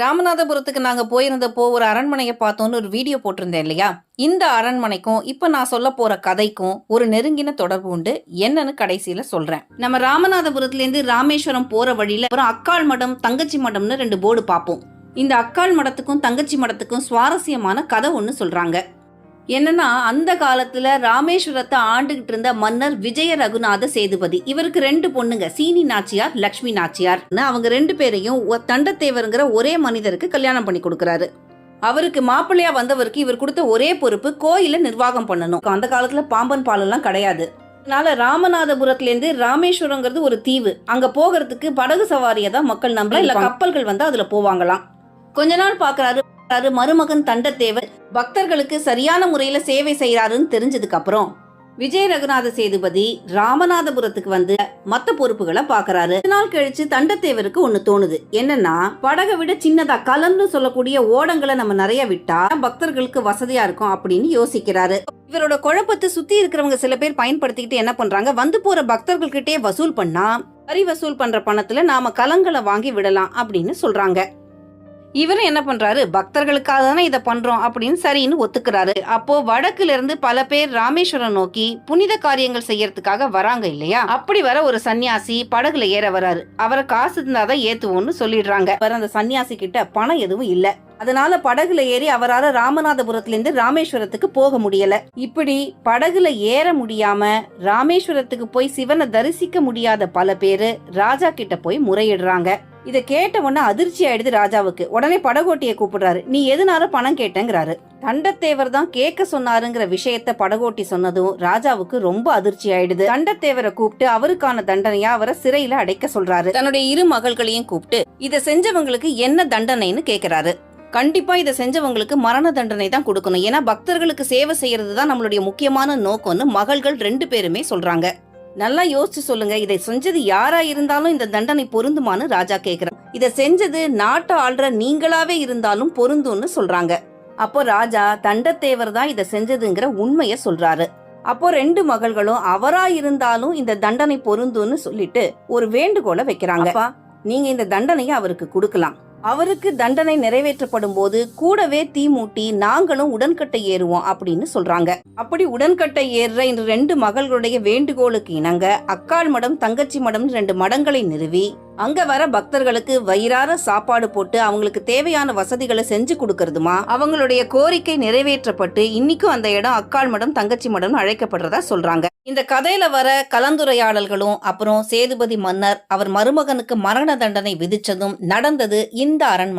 ராமநாதபுரத்துக்கு நாங்க போயிருந்தப்போ ஒரு அரண்மனையை பார்த்தோன்னு ஒரு வீடியோ போட்டிருந்தேன் இல்லையா? இந்த அரண்மனைக்கும் இப்ப நான் சொல்ல போற கதைக்கும் ஒரு நெருங்கின தொடர்பு உண்டு. என்னன்னு கடைசியில சொல்றேன். நம்ம ராமநாதபுரத்துல இருந்து ராமேஸ்வரம் போற வழியில அப்புறம் அக்காள் மடம் தங்கச்சி மடம்னு ரெண்டு போர்டு பார்ப்போம். இந்த அக்காள் மடத்துக்கும் தங்கச்சி மடத்துக்கும் சுவாரஸ்யமான கதை ஒன்று சொல்றாங்க. என்னன்னா அந்த காலத்துல ராமேஸ்வரத்தை ஆண்டுகிட்டு இருந்த மன்னர் விஜய ரகுநாத சேதுபதி. இவருக்கு ரெண்டு பொண்ணுங்க சீனி நாச்சியார் லக்ஷ்மி நாச்சியார். அவங்க ரெண்டு பேரையும் தண்டத்தேவருங்கிற ஒரே மனிதருக்கு கல்யாணம் பண்ணி கொடுக்கறாரு. அவருக்கு மாப்பிள்ளையா வந்தவருக்கு இவர் கொடுத்த ஒரே பொறுப்பு கோயில நிர்வாகம் பண்ணணும். அந்த காலத்துல பாம்பன் பாலெல்லாம் கிடையாது. அதனால ராமநாதபுரத்துல இருந்து ராமேஸ்வரங்கிறது ஒரு தீவு. அங்க போகிறதுக்கு படகு சவாரியை தான் மக்கள் நம்பலாம் இல்ல கப்பல்கள் வந்து அதுல போவாங்களாம். கொஞ்ச நாள் பாக்குறாரு. பாக்குறாரு, மருமகன் தண்டத்தேவர் பக்தர்களுக்கு சரியான முறையில சேவை செய்யறாருன்னு தெரிஞ்சதுக்கு அப்புறம் விஜய ரகுநாத சேதுபதி ராமநாதபுரத்துக்கு வந்து மத்த பொறுப்புகளை பாக்குறாரு. நாள் கழிச்சு தண்டத்தேவருக்கு ஒண்ணு தோணுது. என்னன்னா படகை விட சின்னதா கலந்து சொல்லக்கூடிய ஓடங்களை நம்ம நிறைய விட்டா பக்தர்களுக்கு வசதியா இருக்கும் அப்படின்னு யோசிக்கிறாரு. இவரோட குழப்பத்தை சுத்தி இருக்கிறவங்க சில பேர் பயன்படுத்திக்கிட்டு என்ன பண்றாங்க வந்து போற பக்தர்கள்கிட்டயே வசூல் பண்ணா வரி வசூல் பண்ற பணத்துல நாம கலங்களை வாங்கி விடலாம் அப்படின்னு சொல்றாங்க. இவரும் என்ன பண்றாரு? பக்தர்களுக்காக தானே இதை பண்றோம் அப்படின்னு சரின்னு ஒத்துக்கிறாரு. அப்போ வடக்குல இருந்து பல பேர் ராமேஸ்வரம் நோக்கி புனித காரியங்கள் செய்யறதுக்காக வராங்க இல்லையா? அப்படி வர ஒரு சன்னியாசி படகுல ஏற வராரு. அவரை காசு இருந்தாதான் ஏத்துவோம்னு சொல்லிடுறாங்க. அவர் அந்த சன்னியாசி கிட்ட பணம் எதுவும் இல்ல. அதனால படகுல ஏறி அவரால ராமநாதபுரத்துல இருந்து ராமேஸ்வரத்துக்கு போக முடியல. இப்படி படகுல ஏற முடியாம ராமேஸ்வரத்துக்கு போய் சிவனை தரிசிக்க முடியாத பல பேரு ராஜா கிட்ட போய் முறையிடுறாங்க. இதை கேட்ட உடனே அதிர்ச்சி ஆயிடுது ராஜாவுக்கு. உடனே படகோட்டியை கூப்பிடுறாரு. நீ எதனால பணம் கேட்டேங்கிறாரு. தண்டத்தேவர் தான் கேட்க சொன்னாருங்கிற விஷயத்த படகோட்டி சொன்னதும் ராஜாவுக்கு ரொம்ப அதிர்ச்சி ஆயிடுது. தண்டத்தேவரை கூப்பிட்டு அவருக்கான தண்டனையா அவரை சிறையில அடைக்க சொல்றாரு. தன்னுடைய இரு மகள்களையும் கூப்பிட்டு இதை செஞ்சவங்களுக்கு என்ன தண்டனைன்னு கேக்குறாரு. கண்டிப்பா இதை செஞ்சவங்களுக்கு மரண தண்டனை தான் கொடுக்கணும். ஏன்னா பக்தர்களுக்கு சேவை செய்யறது தான் நம்மளுடைய முக்கியமான நோக்கம்னு மகள்கள் ரெண்டு பேருமே சொல்றாங்க. நல்லா யோசிச்சு சொல்லுங்க. இதை செஞ்சது யாரா இருந்தாலும் இந்த தண்டனை பொருந்துமான்னு ராஜா கேக்குறான் இதை செஞ்சது நாட்டை ஆள்ற நீங்களாவே இருந்தாலும் பொருந்தும்னு சொல்றாங்க. அப்போ ராஜா தண்டத்தேவர் தான் இதை செஞ்சதுங்கிற உண்மைய சொல்றாரு. அப்போ ரெண்டு மகள்களும் அவரா இருந்தாலும் இந்த தண்டனை பொருந்தும்னு சொல்லிட்டு ஒரு வேண்டுகோளை வைக்கிறாங்க. அப்பா நீங்க இந்த தண்டனையை அவருக்கு கொடுக்கலாம். அவருக்கு தண்டனை நிறைவேற்றப்படும் போது கூடவே தீ மூட்டி நாங்களும் உடன்கட்டை ஏறுவோம் அப்படின்னு சொல்றாங்க. அப்படி உடன்கட்டை ஏறுற இந்த ரெண்டு மகள்களுடைய வேண்டுகோளுக்கு இணங்க அக்காள் மடம் தங்கச்சி மடம் ரெண்டு மடங்களை நிறுவி அங்க வர பக்தர்களுக்கு வயிறார சாப்பாடு போட்டு அவங்களுக்கு தேவையான வசதிகளை செஞ்சு கொடுக்கறதுமா? அவங்களுடைய கோரிக்கை நிறைவேற்றப்பட்டு இன்னைக்கும் அந்த இடம் அக்காள் மடம் தங்கச்சி மடம் அழைக்கப்படுறதா சொல்றாங்க. இந்த கதையில வர கலந்துரையாடல்களும் அப்புறம் சேதுபதி மன்னர் அவர் மருமகனுக்கு மரண தண்டனை விதிச்சதும் நடந்தது இந்த அரண்மனை